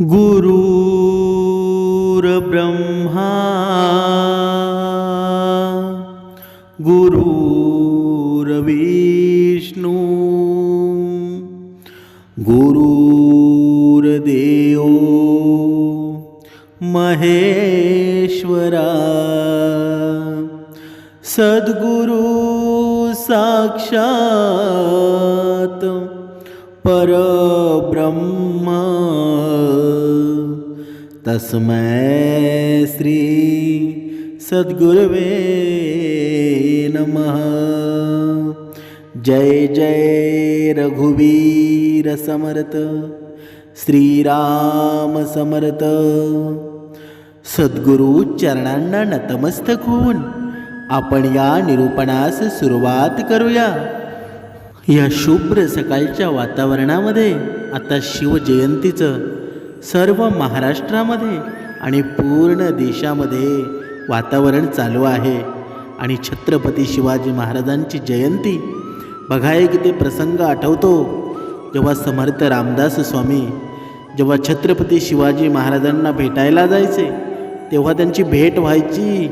गुरुर्ब्रह्मा गुरु तस्मै श्री सद्गुरवे नमः। जय जय रघुवीर समर्थ। श्रीराम समर्थ। सद्गुरु चरणांना नतमस्तक होऊन आपण या निरूपणास सुरुवात करूया. या शुभ्र सकाळच्या वातावरणामध्ये आता शिवजयंतीचं सर्व महाराष्ट्रामध्ये आणि पूर्ण देशामध्ये वातावरण चालू आहे. आणि छत्रपती शिवाजी महाराजांची जयंती बघा एक ते प्रसंग आठवतो. जेव्हा समर्थ रामदास स्वामी जेव्हा छत्रपती शिवाजी महाराजांना भेटायला जायचे तेव्हा त्यांची भेट व्हायची.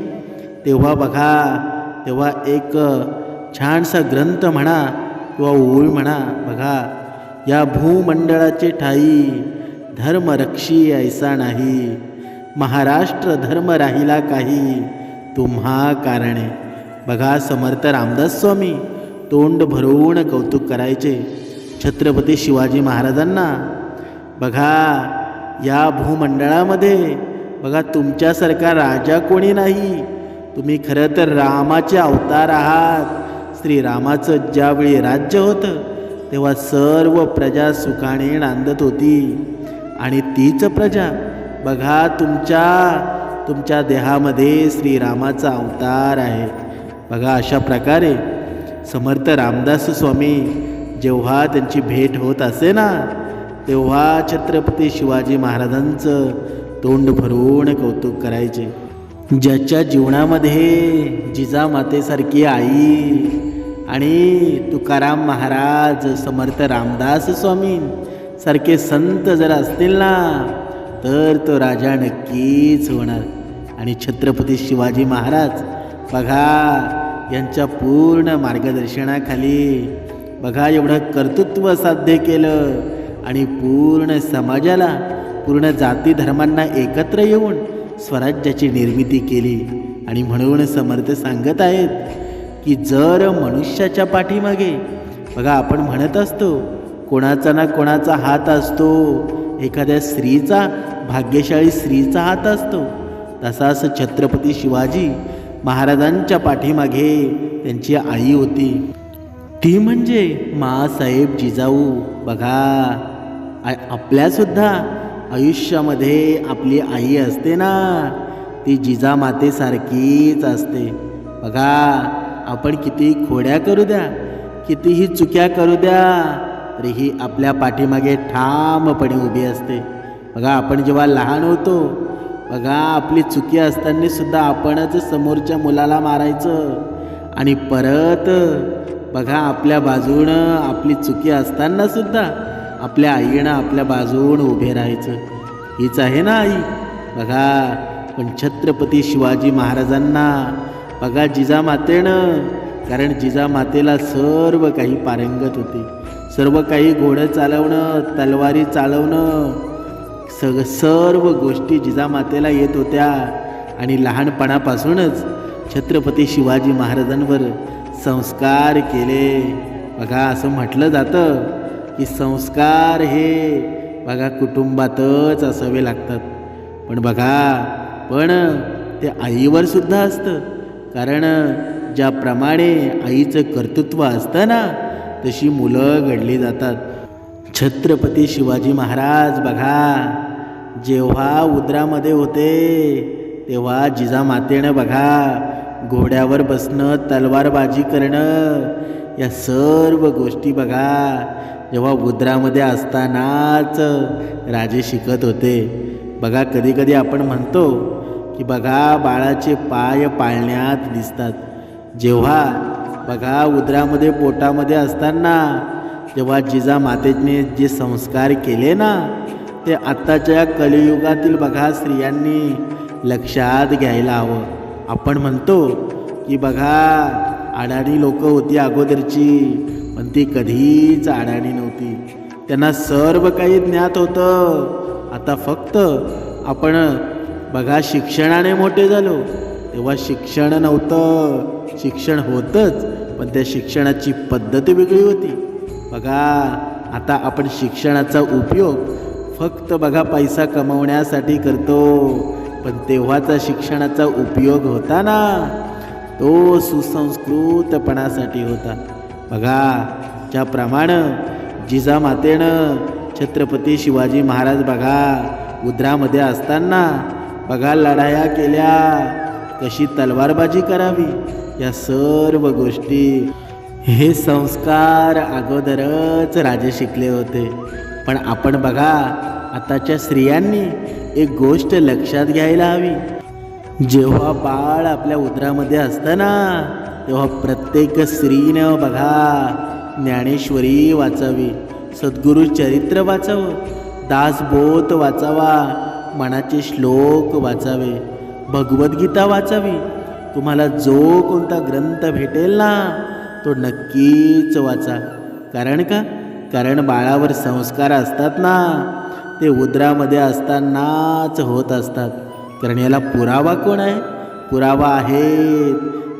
तेव्हा बघा तेव्हा एक छानसा ग्रंथ म्हणा किंवा ओळ म्हणा बघा या भूमंडळाचे ठाई धर्मरक्षी ऐसा नाही. महाराष्ट्र धर्म राहिला काही. तुम्हा कारणे. बघा समर्थ रामदास स्वामी. तोंड भरवून कौतुक करायचे. छत्रपती शिवाजी महाराजांना. बघा या भूमंडळामध्ये बघा तुमच्यासारखा राजा कोणी नाही. तुम्ही खरं तर रामाचे अवतार आहात. श्रीरामाचं ज्यावेळी राज्य होतं तेव्हा सर्व प्रजा सुखाने नांदत होती. आणि तीच प्रजा. बघा तुमच्या तुमच्या देहामध्ये श्रीरामाचा अवतार आहे. बघा अशा प्रकारे समर्थ रामदास स्वामी जेव्हा त्यांची भेट होत असे ना तेव्हा छत्रपती शिवाजी महाराजांचं तोंड भरून कौतुक करायचे. ज्याच्या जीवनामध्ये जिजामातेसारखी आई आणि तुकाराम महाराज समर्थ रामदास स्वामी सारखे संत जर असतील ना तर तो राजा नक्कीच होणार. आणि छत्रपती शिवाजी महाराज बघा यांच्या पूर्ण मार्गदर्शनाखाली बघा एवढं कर्तृत्व साध्य केलं आणि पूर्ण समाजाला पूर्ण जाती धर्मांना एकत्र येऊन स्वराज्याची निर्मिती केली. आणि म्हणून समर्थ सांगत आहेत की जर मनुष्याच्या पाठीमागे बघा आपण म्हणत असतो कोणाचा ना कोणाचा हात असतो. एखाद्या स्त्रीचा भाग्यशाळी स्त्रीचा हात असतो. तसाच छत्रपती शिवाजी महाराजांच्या पाठीमागे त्यांची आई होती. ती म्हणजे मासाहेब जिजाऊ. बघा आपल्यासुद्धा आयुष्यामध्ये आपली आई असते ना. ती जिजामातेसारखीच असते. बघा आपण किती खोड्या करू द्या कितीही चुक्या करू द्या तरीही आपल्या पाठीमागे ठामपणे उभी असते. बघा आपण जेव्हा लहान होतो बघा आपली चुकी असताना सुद्धा आपणच समोरच्या मुलाला मारायचं. आणि परत बघा आपल्या बाजूनं आपली चुकी असताना सुद्धा आपल्या आईनं आपल्या बाजून उभे राहायचं. हीच आहे ना आई? बघा पण छत्रपती शिवाजी महाराजांना बघा जिजामातेनं कारण जिजामातेला सर्व काही पारंगत होते. सर्व काही घोडं चालवणं तलवारी चालवणं सग सर्व गोष्टी जिजामातेला येत होत्या. आणि लहानपणापासूनच छत्रपती शिवाजी महाराजांवर संस्कार केले. बघा असं म्हटलं जातं की संस्कार हे बघा कुटुंबातच असावे लागतात. पण बघा पण ते आईवर सुद्धा असतं. कारण ज्याप्रमाणे आईचं कर्तृत्व असतं ना तशी मुलं घडली जातात. छत्रपती शिवाजी महाराज बघा. जेव्हा उद्रामध्ये होते तेव्हा जिजामातेनं बघा घोड्यावर बसणं तलवारबाजी करणं या सर्व गोष्टी बघा. जेव्हा उद्रामध्ये असतानाच राजे शिकत होते. बघा कधीकधी आपण म्हणतो की बघा बाळाचे पाय पाळण्यात दिसतात. जेव्हा बघा उदरामध्ये पोटामध्ये असताना जेव्हा जिजा मातेने जे संस्कार केले ना ते आत्ताच्या कलियुगातील बघा स्त्रियांनी लक्षात घ्यायला हवं. आपण म्हणतो की बघा अडाणी लोक होती अगोदरची पण ती कधीच अडाणी नव्हती. त्यांना सर्व काही ज्ञात होतं. आता फक्त आपण बघा शिक्षणाने मोठे झालो. तेव्हा शिक्षण नव्हतं. शिक्षण होतंच पण त्या शिक्षणाची पद्धत वेगळी होती. बघा आता आपण शिक्षणाचा उपयोग फक्त बघा पैसा कमवण्यासाठी करतो पण तेव्हाचा शिक्षणाचा उपयोग होता ना. तो सुसंस्कृतपणासाठी होता. बघा ज्याप्रमाणे जिजामातेनं छत्रपती शिवाजी महाराज बघा उद्रामध्ये असताना बघा लढाया केल्या कशी तलवारबाजी करावी. या सर्व गोष्टी. हे संस्कार अगोदरच राजे शिकले होते. पण आपण बघा आताच्या स्त्रियांनी एक गोष्ट लक्षात घ्यायला हवी. जेव्हा बाळ आपल्या उदरामध्ये असतं ना तेव्हा प्रत्येक स्त्रीनं बघा ज्ञानेश्वरी वाचावी सद्गुरू चरित्र वाचावं दासबोध वाचावा मनाचे श्लोक वाचावे भगवद्गीता वाचावी तुम्हाला जो कोणता ग्रंथ भेटेल ना तो नक्कीच वाचा. कारण का? कारण बाळावर संस्कार असतात ना ते उदरामध्ये असतानाच होत असतात. कारण याला पुरावा कोण आहे? पुरावा आहेत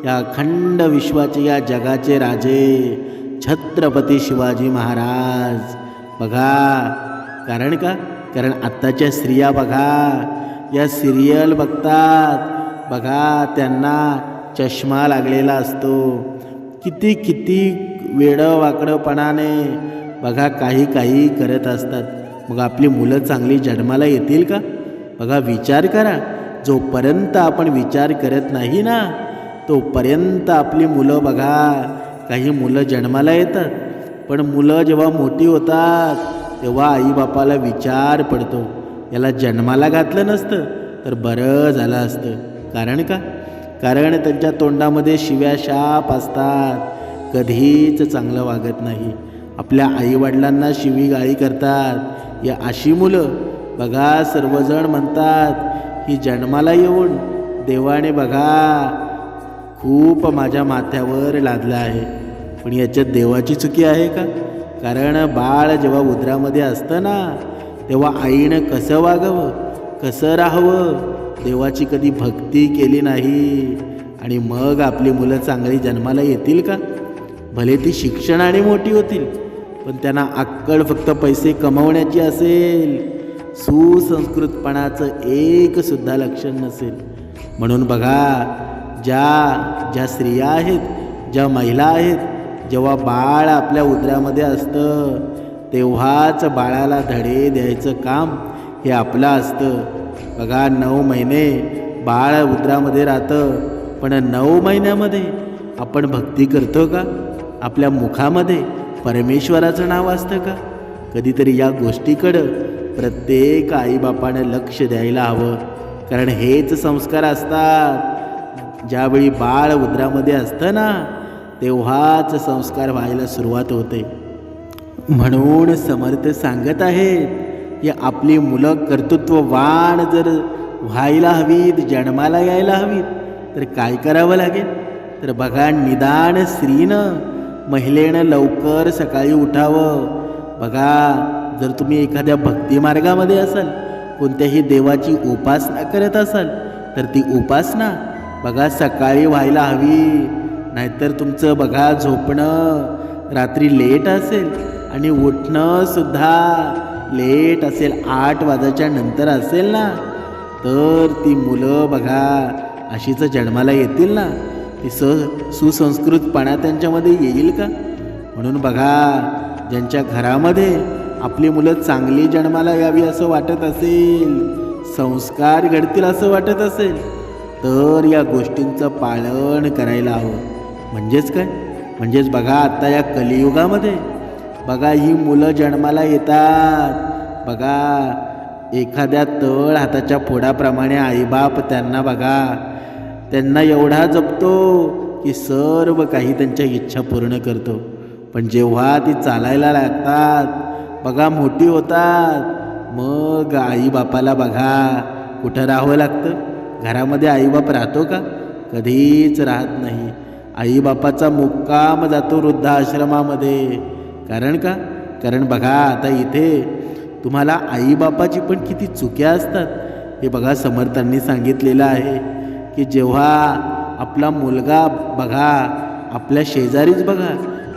या अखंड विश्वाचे या जगाचे राजे छत्रपती शिवाजी महाराज. बघा कारण का? कारण आत्ताच्या स्त्रिया बघा या सिरियल बघतात. बघा त्यांना चष्मा लागलेला असतो. किती किती वेडं वाकडंपणाने बघा काही काही करत असतात. मग आपली मुलं चांगली जन्माला येतील का? बघा विचार करा. जोपर्यंत आपण विचार करत नाही ना तोपर्यंत आपली मुलं बघा काही मुलं जन्माला येतात. पण मुलं जेव्हा मोठी होतात तेव्हा आईबापाला विचार पडतो. याला जन्माला घातलं नसतं तर बरं झालं असतं. कारण का? कारण त्यांच्या तोंडामध्ये शिव्या शाप असतात. कधीच चांगलं वागत नाही. आपल्या आईवडिलांना शिवी गाळी करतात. या अशी मुलं बघा सर्वजण म्हणतात ही जन्माला येऊन देवाने बघा खूप माझ्या माथ्यावर लादलं आहे. पण याच्यात देवाची चुकी आहे का? कारण बाळ जेव्हा उदरामध्ये असतं ना तेव्हा आईनं कसं वागावं कसं राहावं देवाची कधी भक्ती केली नाही आणि मग आपली मुलं चांगली जन्माला येतील का? भले ती शिक्षणाने मोठी होतील पण त्यांना अक्कड फक्त पैसे कमवण्याची असेल. सुसंस्कृतपणाचं एकसुद्धा लक्षण नसेल. म्हणून बघा ज्या ज्या स्त्रिया आहेत ज्या महिला आहेत जेव्हा बाळ आपल्या उदरामध्ये असतं तेव्हाच बाळाला धडे द्यायचं काम हे आपलं असतं. बघा नऊ महिने बाळ उदरामध्ये राहतं पण नऊ महिन्यामध्ये आपण भक्ती करतो का? आपल्या मुखामध्ये परमेश्वराचं नाव असतं का? कधीतरी या गोष्टीकडं प्रत्येक आईबापानं लक्ष द्यायला हवं. कारण हेच संस्कार असतात. ज्यावेळी बाळ उदरामध्ये असतं ना तेव्हाच संस्कार व्हायला सुरुवात होते. म्हणून समर्थ सांगत आहेत की आपली मुलं कर्तृत्ववान जर व्हायला हवीत जन्माला यायला हवीत तर काय करावं लागेल? तर बघा निदान स्त्रीनं महिलेनं लवकर सकाळी उठावं. बघा जर तुम्ही एखाद्या भक्तिमार्गामध्ये असाल कोणत्याही देवाची उपासना करत असाल तर ती उपासना बघा सकाळी व्हायला हवी. नाहीतर तुमचं बघा झोपणं रात्री लेट असेल आणि उठणंसुद्धा लेट असेल आठ वाजाच्या नंतर असेल ना? तर ती मुलं बघा अशीच जन्माला येतील ना? ती स सुसंस्कृतपणा त्यांच्यामध्ये येईल का? म्हणून बघा ज्यांच्या घरामध्ये आपली मुलं चांगली जन्माला यावी असं वाटत असेल संस्कार घडतील असं वाटत असेल तर या गोष्टींचं पालन करायला हवं. म्हणजेच काय? म्हणजेच बघा आत्ता या कलियुगामध्ये बघा ही मुलं जन्माला येतात. बघा एखाद्या तळ हाताच्या फोडाप्रमाणे आईबाप त्यांना बघा. त्यांना एवढा जपतो की सर्व काही त्यांच्या इच्छा पूर्ण करतो. पण जेव्हा ती चालायला लागतात बघा मोठी होतात मग आईबापाला बघा. कुठं राहावं लागतं? घरामध्ये आईबाप राहतो का? कधीच राहत नाही. आईबापाचा मुक्काम जातो वृद्धाश्रमामध्ये. कारण का? कारण बघा आता इथे तुम्हाला आईबापाची पण किती चुक्या असतात. हे बघा समर्थांनी सांगितलेलं आहे की जेव्हा आपला मुलगा बघा आपल्या शेजारीच बघा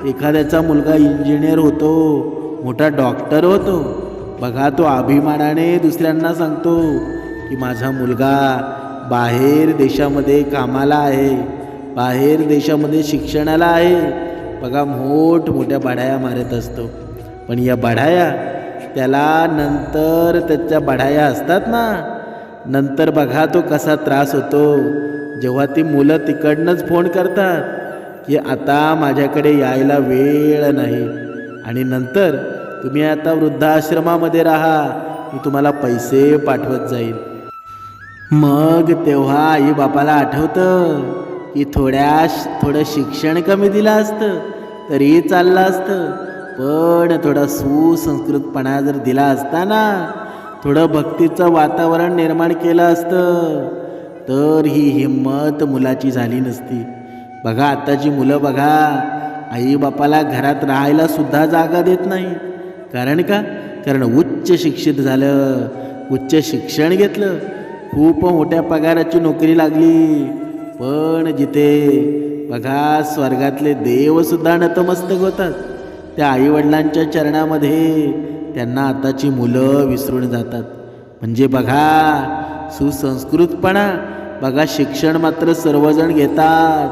एखाद्याचा मुलगा इंजिनियर होतो मोठा डॉक्टर होतो बघा तो अभिमानाने दुसऱ्यांना सांगतो की माझा मुलगा बाहेर देशामध्ये कामाला आहे बाहेर देशामध्ये शिक्षणाला आहे बघा मोठ मोठ्या बढाया मारत असतो. पण या बढाया त्याला नंतर त्याच्या बढाया असतात ना? नंतर बघा तो कसा त्रास होतो. जेव्हा ती मुलं तिकडनंच फोन करतात की आता माझ्याकडे यायला वेळ नाही. आणि नंतर तुम्ही आता वृद्धाश्रमामध्ये राहा मी तुम्हाला पैसे पाठवत जाईल. मग तेव्हा आई बापाला आठवतं की थोड्या थोडं शिक्षण कमी दिलं असतं तरीही चाललं असतं. पण थोडा सुसंस्कृतपणा जर दिला असता ना थोडं भक्तीचं वातावरण निर्माण केलं असतं तर ही हिंमत मुलाची झाली नसती. बघा आताची मुलं बघा आई बापाला घरात राहायला सुद्धा जागा देत नाही कारण का? कारण उच्च शिक्षित झालं उच्च शिक्षण घेतलं खूप मोठ्या पगाराची नोकरी लागली. पण जिथे बघा स्वर्गातले देवसुद्धा नतमस्तक होतात. त्या आईवडिलांच्या चरणामध्ये त्यांना आताची मुलं विसरून जातात. म्हणजे बघा सुसंस्कृतपणा. बघा शिक्षण मात्र सर्वजण घेतात.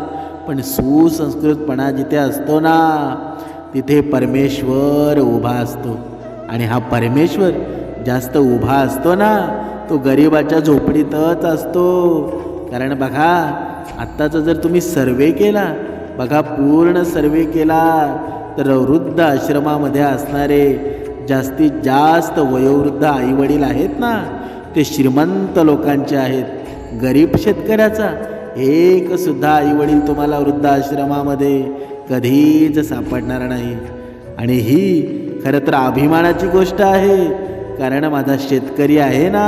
पण सुसंस्कृतपणा जिथे असतो ना तिथे परमेश्वर उभा असतो. आणि हा परमेश्वर जास्त उभा असतो ना तो गरिबाच्या झोपडीतच असतो. कारण बघा आत्ताचा जर तुम्ही सर्वे केला बघा पूर्ण सर्वे केला तर वृद्ध आश्रमामध्ये असणारे जास्तीत जास्त वयोवृद्ध आईवडील आहेत ना ते श्रीमंत लोकांचे आहेत. गरीब शेतकऱ्याचा एकसुद्धा आईवडील तुम्हाला वृद्धाश्रमामध्ये कधीच सापडणार नाही. आणि ही खरं तर अभिमानाची गोष्ट आहे कारण माझा शेतकरी आहे ना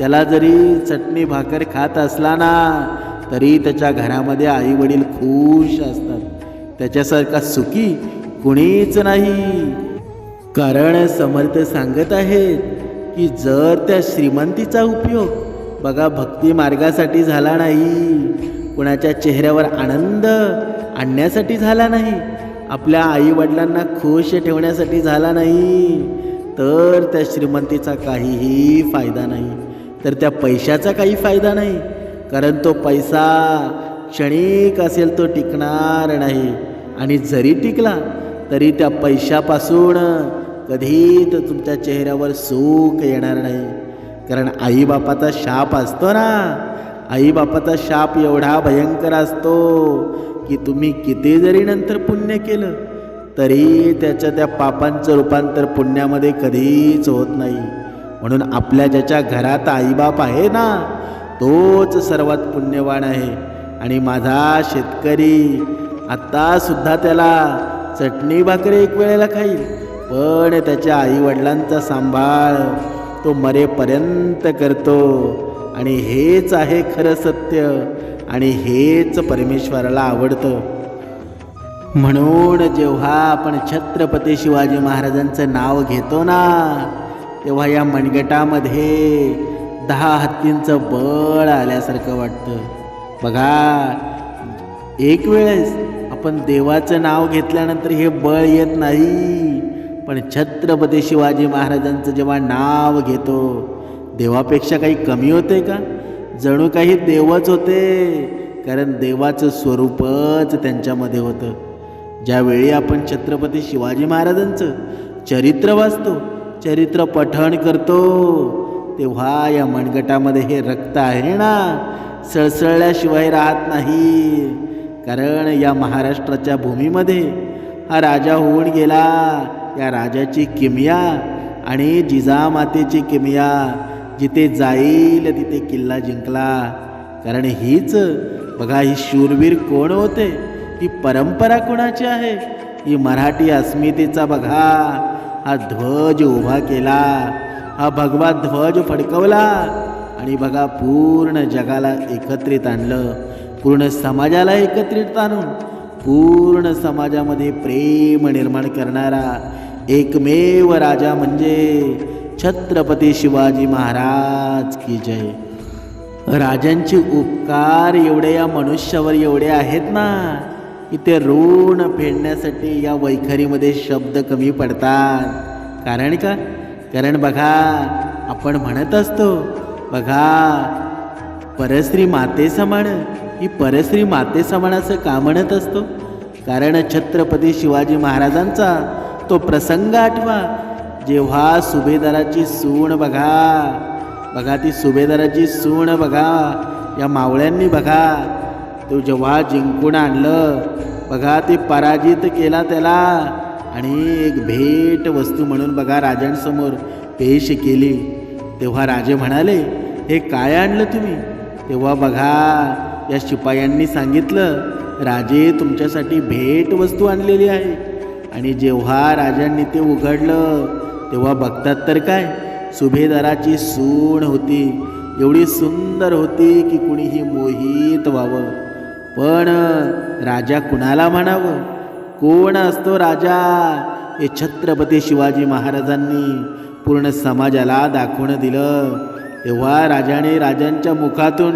त्याला जरी चटणी भाकर खात असला ना तरी त्याच्या घरामध्ये आई वडील खुश असतात. त्याच्यासारखा सुखी कुणीच नाही. कारण समर्थ सांगत आहेत की जर त्या श्रीमंतीचा उपयोग बघा भक्ती मार्गासाठी झाला नाही कुणाच्या चेहऱ्यावर आनंद आणण्यासाठी झाला नाही आपल्या आईवडिलांना खुश ठेवण्यासाठी झाला नाही तर त्या श्रीमंतीचा काहीही फायदा नाही. तर त्या पैशाचा काही फायदा नाही. कारण तो पैसा क्षणिक असेल तो टिकणार नाही. आणि जरी टिकला तरी त्या पैशापासून कधीच तुमच्या चेहऱ्यावर सुख येणार नाही. कारण आईबापाचा शाप असतो ना. आईबापाचा शाप एवढा भयंकर असतो की तुम्ही किती जरी नंतर पुण्य केलं तरी त्याच्या त्या पापांचं रूपांतर पुण्यामध्ये कधीच होत नाही. म्हणून आपल्या ज्याच्या घरात आईबाप आहे ना तोच सर्वात पुण्यवान आहे. आणि माझा शेतकरी आत्तासुद्धा त्याला चटणी भाकरी एक वेळेला खाईल पण त्याच्या आईवडिलांचा सांभाळ तो मरेपर्यंत करतो. आणि हेच आहे खरं सत्य आणि हेच परमेश्वराला आवडतं. म्हणून जेव्हा आपण छत्रपती शिवाजी महाराजांचं नाव घेतो ना तेव्हा या मनगटामध्ये दहा हत्तींचं बळ आल्यासारखं वाटतं. बघा एक वेळेस आपण देवाचं नाव घेतल्यानंतर हे बळ येत नाही. पण छत्रपती शिवाजी महाराजांचं जेव्हा नाव घेतो देवापेक्षा काही कमी होते का? जणू काही देवच होते कारण देवाचं स्वरूपच त्यांच्यामध्ये होतं. ज्यावेळी आपण छत्रपती शिवाजी महाराजांचं चरित्र वाचतो चरित्र पठण करतो. तेव्हा या मनगटामध्ये हे रक्त आहे ना. सळसळल्याशिवाय राहत नाही. कारण या महाराष्ट्राच्या भूमीमध्ये हा राजा होऊन गेला. या राजाची किमया आणि जिजामातेची किमया जिथे जाईल तिथे किल्ला जिंकला. कारण हीच बघा ही शूरवीर कोण होते? ही परंपरा कोणाची आहे? ही मराठी अस्मितेचा बघा. हा ध्वज उभा केला हा भगवा ध्वज फडकवला आणि बघा पूर्ण जगाला एकत्रित आणलं पूर्ण समाजाला एकत्रित आणून पूर्ण समाजामध्ये प्रेम निर्माण करणारा एकमेव राजा म्हणजे छत्रपती शिवाजी महाराज की जय. राजांचे उपकार एवढे या मनुष्यावर एवढे आहेत ना इथे ऋण फेडण्यासाठी या वैखरीमध्ये शब्द कमी पडतात. कारण का? कारण बघा आपण म्हणत असतो बघा परश्री माते समान ही परश्री माते समान असं का म्हणत असतो? कारण छत्रपती शिवाजी महाराजांचा तो प्रसंग आठवा जेव्हा सुभेदाराची सूण बघा बघा ती सुभेदाराची सूण बघा या मावळ्यांनी बघा तो जेव्हा जिंकून आणलं बघा ते पराजित केला त्याला. आणि एक भेट वस्तू म्हणून बघा राजांसमोर पेश केली. तेव्हा राजे म्हणाले हे काय आणलं तुम्ही? तेव्हा बघा या शिपायांनी सांगितलं राजे तुमच्यासाठी भेट वस्तू आणलेली आहे. आणि जेव्हा राजांनी ते उघडलं तेव्हा बघतात तर काय सुभेदाराची सूण होती. एवढी सुंदर होती की कुणीही मोहित व्हावं. पण राजा कुणाला म्हणावं? कोण असतो राजा? हे छत्रपती शिवाजी महाराजांनी पूर्ण समाजाला दाखवून दिलं. तेव्हा राजाने राजांच्या मुखातून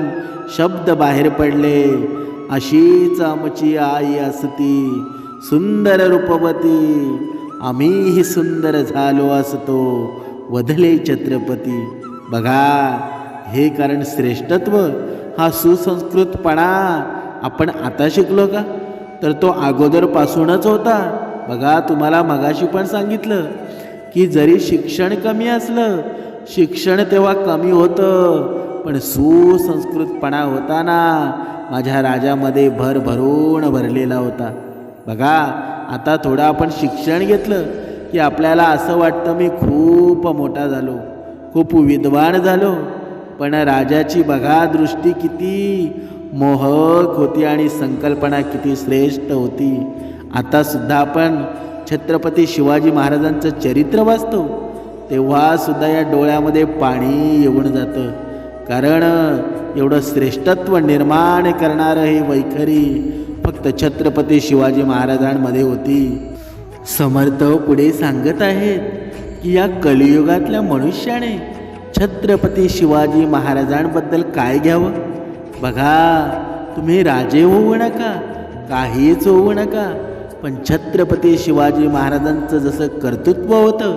शब्द बाहेर पडले. अशीच आमची आई असती सुंदर रूपवती. आम्हीही सुंदर झालो असतो वधले छत्रपती. बघा हे कारण श्रेष्ठत्व हा सुसंस्कृतपणा आपण आता शिकलो का? तर तो अगोदरपासूनच होता. बघा तुम्हाला मगाशी पण सांगितलं की जरी शिक्षण कमी असलं शिक्षण तेव्हा कमी होतं. पण सुसंस्कृतपणा होता ना माझ्या राजामध्ये भर भरून भरलेला होता. बघा आता थोडं आपण शिक्षण घेतलं की आपल्याला असं वाटतं मी खूप मोठा झालो खूप विद्वान झालो. पण राजाची बघा दृष्टी किती मोहक होती आणि संकल्पना किती श्रेष्ठ होती. आतासुद्धा आपण छत्रपती शिवाजी महाराजांचं चरित्र वाचतो. तेव्हासुद्धा या डोळ्यामध्ये पाणी येऊन जातं. कारण एवढं श्रेष्ठत्व निर्माण करणारं हे वैखरी फक्त छत्रपती शिवाजी महाराजांमध्ये होती. समर्थ पुढे सांगत आहेत की या कलियुगातल्या मनुष्याने छत्रपती शिवाजी महाराजांबद्दल काय घ्यावं? बघा तुम्ही राजे होऊ नका काहीच होऊ नका. पण छत्रपती शिवाजी महाराजांचं जसं कर्तृत्व होतं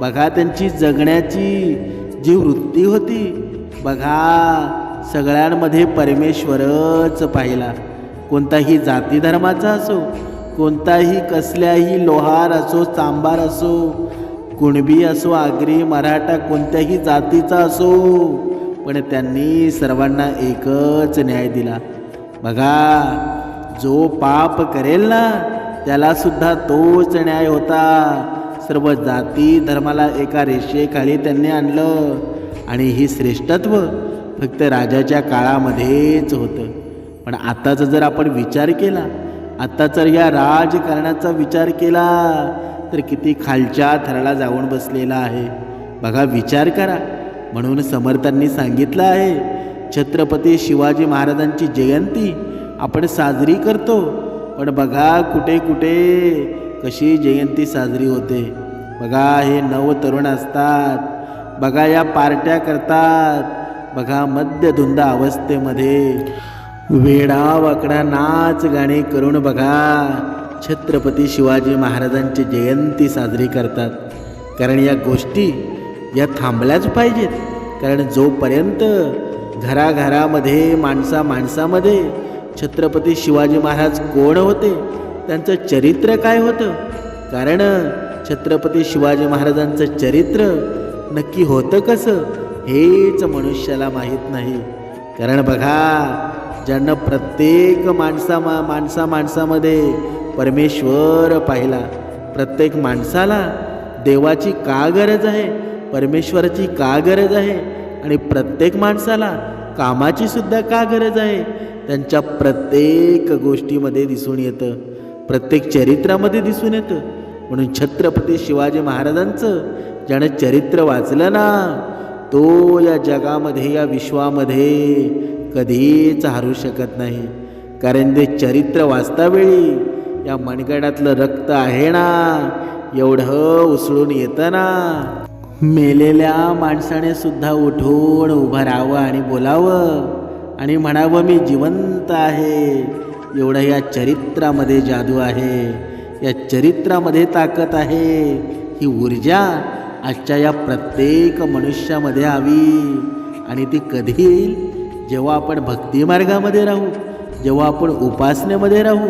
बघा त्यांची जगण्याची जी वृत्ती होती. बघा सगळ्यांमध्ये परमेश्वरच पाहिला. कोणताही जाती धर्माचा असो कोणताही कसल्याही लोहार असो चांबार असो कुणबी असो आगरी मराठा कोणत्याही जातीचा असो पण त्यांनी सर्वांना एकच न्याय दिला. बघा जो पाप करेल ना त्याला सुद्धा तोच न्याय होता. सर्व जाती धर्माला एका रेषेखाली त्यांनी आणलं. आणि ही श्रेष्ठत्व फक्त राजाच्या काळामध्येच होतं. पण आत्ताचा जर आपण विचार केला आत्ता जर या राजकारणाचा विचार केला तर किती खालच्या थराला जाऊन बसलेला आहे. बघा विचार करा. म्हणून समर्थांनी सांगितलं आहे छत्रपती शिवाजी महाराजांची जयंती आपण साजरी करतो. पण बघा कुठे कुठे कशी जयंती साजरी होते. बघा हे नव तरुण असतात. बघा या पार्ट्या करतात. बघा मद्यधुंद अवस्थेमध्ये वेडा वाकडा नाच गाणे करून बघा छत्रपती शिवाजी महाराजांची जयंती साजरी करतात. कारण या गोष्टी या थांबल्याच पाहिजेत. कारण जोपर्यंत घराघरामध्ये माणसा माणसामध्ये छत्रपती शिवाजी महाराज कोण होते त्यांचं चरित्र काय होतं? कारण छत्रपती शिवाजी महाराजांचं चरित्र नक्की होतं कसं हेच मनुष्याला माहीत नाही. कारण बघा ज्यांना प्रत्येक माणसा मा माणसा माणसामध्ये परमेश्वर पाहिला प्रत्येक माणसाला देवाची का गरज आहे? परमेश्वराची का गरज आहे? आणि प्रत्येक माणसाला कामाची सुद्धा का गरज आहे? त्यांच्या प्रत्येक गोष्टीमध्ये दिसून येतं. प्रत्येक चरित्रामध्ये दिसून येतं. म्हणून छत्रपती शिवाजी महाराजांचं ज्यानं चरित्र वाचलं ना तो या जगामध्ये या विश्वामध्ये कधीच हरू शकत नाही. कारण ते चरित्र वाचतावेळी या मनगडातलं रक्त आहे ना एवढं उसळून येतं ना. मेलेल्या माणसाने सुद्धा उठून उभं राहावं आणि बोलावं आणि म्हणावं मी जिवंत आहे. एवढं या चरित्रामध्ये जादू आहे. या चरित्रामध्ये ताकद आहे. ही ऊर्जा आजच्या या प्रत्येक मनुष्यामध्ये हवी. आणि ती कधी येईल? जेव्हा आपण भक्तिमार्गामध्ये राहू जेव्हा आपण उपासनेमध्ये राहू.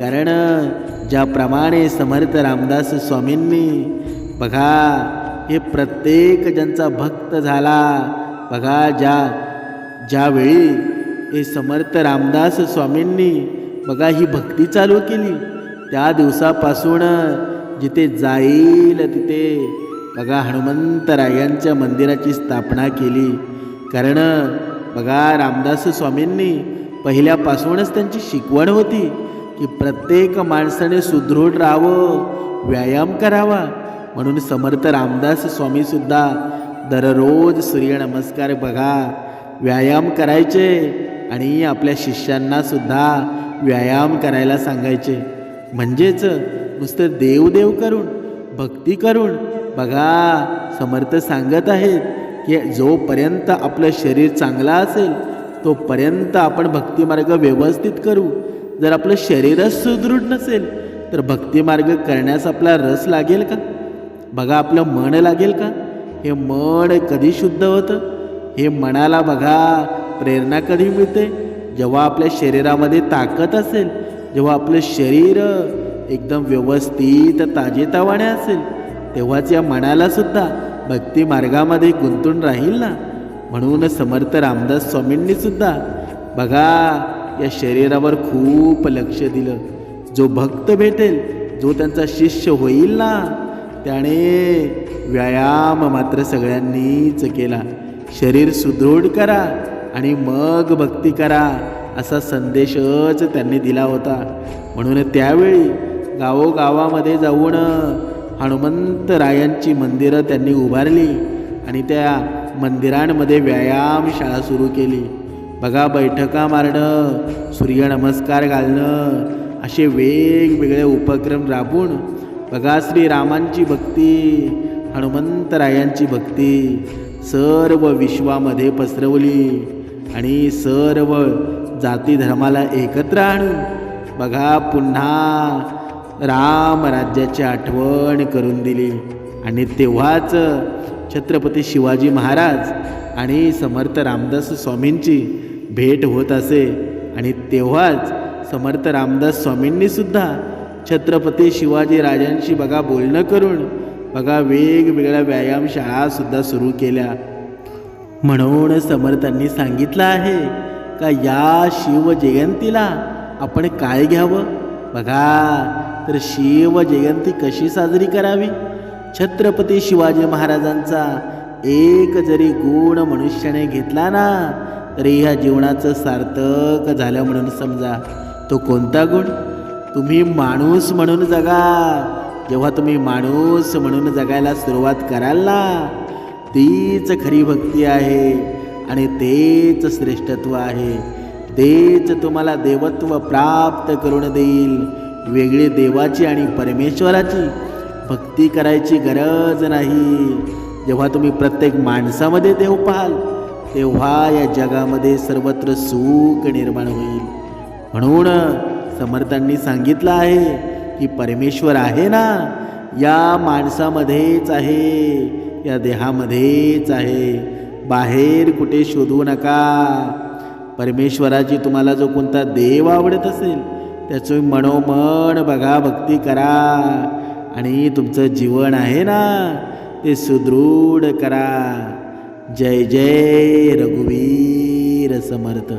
कारण ज्याप्रमाणे समर्थ रामदास स्वामींनी बघा हे प्रत्येक ज्यांचा भक्त झाला बघा ज्या ज्यावेळी हे समर्थ रामदास स्वामींनी बघा ही भक्ती चालू केली. त्या दिवसापासून जिथे जाईल तिथे बघा हनुमंतरायांच्या मंदिराची स्थापना केली. कारण बघा रामदास स्वामींनी पहिल्यापासूनच त्यांची शिकवण होती की प्रत्येक माणसाने सुदृढ राहावं व्यायाम करावा. म्हणून समर्थ रामदास स्वामीसुद्धा दररोज सूर्यनमस्कार बघा. व्यायाम करायचे आणि आपल्या शिष्यांनासुद्धा व्यायाम करायला सांगायचे. म्हणजेच नुसतं देवदेव करून भक्ती करून बघा समर्थ सांगत आहेत की जोपर्यंत आपलं शरीर चांगलं असेल तोपर्यंत आपण भक्तिमार्ग व्यवस्थित करू. जर आपलं शरीरच सुदृढ नसेल तर भक्तिमार्ग करण्यास आपला रस लागेल का? बघा आपलं मन लागेल का? हे मन कधी शुद्ध होतं? हे मनाला बघा प्रेरणा कधी मिळते? जेव्हा आपल्या शरीरामध्ये ताकद असेल जेव्हा आपलं शरीर एकदम व्यवस्थित ताजेतावाने असेल तेव्हाच या मनालासुद्धा भक्ती मार्गामध्ये गुंतून राहील ना? म्हणून समर्थ रामदास स्वामींनीसुद्धा बघा या शरीरावर खूप लक्ष दिलं. जो भक्त भेटेल जो त्यांचा शिष्य होईल ना? त्याने व्यायाम मात्र सगळ्यांनीच केला. शरीर सुदृढ करा आणि मग भक्ती करा असा संदेशच त्यांनी दिला होता. म्हणून त्यावेळी गावोगावामध्ये जाऊन हनुमंतरायांची मंदिरं त्यांनी उभारली आणि त्या मंदिरांमध्ये व्यायामशाळा सुरू केली. बघा बैठका मारणं सूर्यनमस्कार घालणं असे वेगवेगळे उपक्रम राबवून बघा श्रीरामांची भक्ती हनुमंतरायांची भक्ती सर्व विश्वामध्ये पसरवली आणि सर्व जाती धर्माला एकत्र आणून बघा पुन्हा राम राज्याची आठवण करून दिली. आणि तेव्हाच छत्रपती शिवाजी महाराज आणि समर्थ रामदास स्वामींची भेट होत असे. आणि तेव्हाच समर्थ रामदास स्वामींनीसुद्धा छत्रपती शिवाजी राजांशी बघा बोलणं करून बघा वेगवेगळ्या व्यायामशाळासुद्धा सुरू केल्या. म्हणून समर्थांनी सांगितलं आहे का या शिवजयंतीला आपण काय घ्यावं? बघा तर शिवजयंती कशी साजरी करावी? छत्रपती शिवाजी महाराजांचा एक जरी गुण मनुष्याने घेतला ना तरी ह्या जीवनाचं सार्थक झालं म्हणून समजा. तो कोणता गुण? तुम्ही माणूस म्हणून जगा. जेव्हा तुम्ही माणूस म्हणून जगायला सुरुवात कराल ना तीच खरी भक्ती आहे आणि तेच श्रेष्ठत्व आहे. तेच तुम्हाला देवत्व प्राप्त करून देईल. वेगळी देवाची आणि परमेश्वराची भक्ती करायची गरज नाही. जेव्हा तुम्ही प्रत्येक माणसामध्ये देव पाहाल तेव्हा या जगामध्ये सर्वत्र सुख निर्माण होईल. म्हणून समर्थांनी सांगितलं आहे की परमेश्वर आहे ना? या माणसामध्येच आहे या देहामध्येच आहे. बाहेर कुठे शोधू नका. परमेश्वराची तुम्हाला जो कोणता देव आवडत असेल त्याचं मनोमन बघा भक्ती करा. आणि तुमचं जीवन आहे ना ते सुदृढ करा. जय जय रघुवीर समर्थ.